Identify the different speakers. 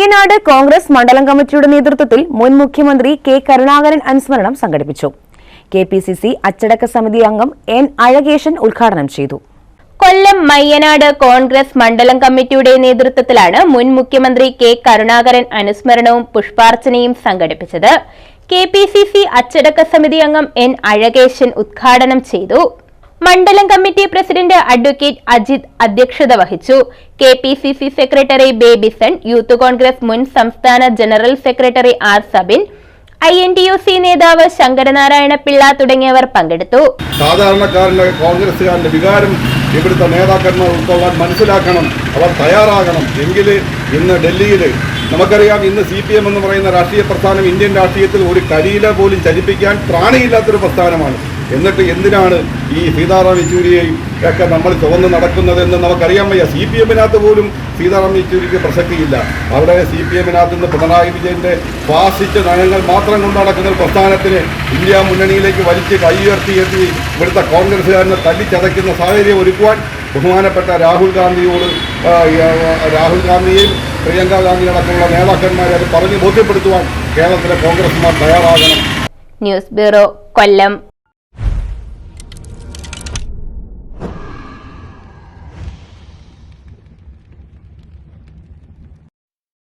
Speaker 1: മയ്യനാട് കോൺഗ്രസ് മണ്ഡലം കമ്മിറ്റിയുടെ നേതൃത്വത്തിൽ മുൻ മുഖ്യമന്ത്രി കെ കരുണാകരൻ അനുസ്മരണം സംഘടിപ്പിച്ചു. കെ പി സി സി അച്ചടക്ക സമിതി അംഗം എൻ അഴകേശൻ ഉദ്ഘാടനം ചെയ്തു.
Speaker 2: കൊല്ലം മയ്യനാട് കോൺഗ്രസ് മണ്ഡലം കമ്മിറ്റിയുടെ നേതൃത്വത്തിലാണ് മുൻ മുഖ്യമന്ത്രി കെ കരുണാകരൻ അനുസ്മരണവും പുഷ്പാർച്ചനയും സംഘടിപ്പിച്ചത്. കെ പി സി സി അച്ചടക്ക സമിതി അംഗം എൻ അഴകേശൻ ഉദ്ഘാടനം ചെയ്തു. മണ്ഡലം കമ്മിറ്റി പ്രസിഡന്റ് അഡ്വക്കേറ്റ് അജിത് അധ്യക്ഷത വഹിച്ചു. K P C C secretary Babison Youth Congress മുൻ സംസ്ഥാന general secretary R Sabin I N T U C നേതാവ് ശങ്കരനാരായണ പിള്ള തുടങ്ങിയവർ പങ്കെടുത്തു.
Speaker 3: സാധാരണക്കാരന്റെ കോൺഗ്രസുകാരന്റെ വികാരം ഇവിടുത്തെ നേതാക്കന്മാർ ഉൾക്കൊള്ളാൻ മനസ്സിലാക്കണം അവർ തയ്യാറാകണം. എങ്കിൽ ഇന്ന് ഡൽഹിയിൽ നമുക്കറിയാം ഇന്ന് സി പി എം എന്ന് പറയുന്ന രാഷ്ട്രീയ പ്രസ്ഥാനം ഇന്ത്യൻ രാഷ്ട്രീയത്തിൽ ഒരു കരിയില പോലും ചലിപ്പിക്കാൻ പ്രാണിയില്ലാത്തൊരു പ്രസ്ഥാനമാണ്. എന്നിട്ട് എന്തിനാണ് ഈ സീതാറാം യെച്ചൂരിയെയും ഒക്കെ നമ്മൾ ചുവന്ന് നടക്കുന്നതെന്ന് നമുക്കറിയാൻ വയ്യ. സി പി എമ്മിനകത്ത് പോലും സീതാറാം യെച്ചൂരിക്ക് പ്രസക്തിയില്ല. അവിടെ സി പി എമ്മിനകത്ത് നിന്ന് പിണറായി വിജയന്റെ ഫാസിസ്റ്റ് നയങ്ങൾ മാത്രം കൊണ്ട് നടക്കുന്ന പ്രസ്ഥാനത്തിന് ഇന്ത്യ മുന്നണിയിലേക്ക് വലിച്ച് കൈയുയർത്തി എത്തി ഇവിടുത്തെ കോൺഗ്രസ്സുകാരനെ തല്ലിച്ചതയ്ക്കുന്ന സാഹചര്യം ഒരുക്കുവാൻ ബഹുമാനപ്പെട്ട രാഹുൽ ഗാന്ധിയോട് രാഹുൽ ഗാന്ധിയെയും പ്രിയങ്ക ഗാന്ധി അടക്കമുള്ള നേതാക്കന്മാരെ അത് പറഞ്ഞ് ബോധ്യപ്പെടുത്തുവാൻ കേരളത്തിലെ കോൺഗ്രസ്സുമാർ തയ്യാറാകണം.
Speaker 2: News bureau Kollam.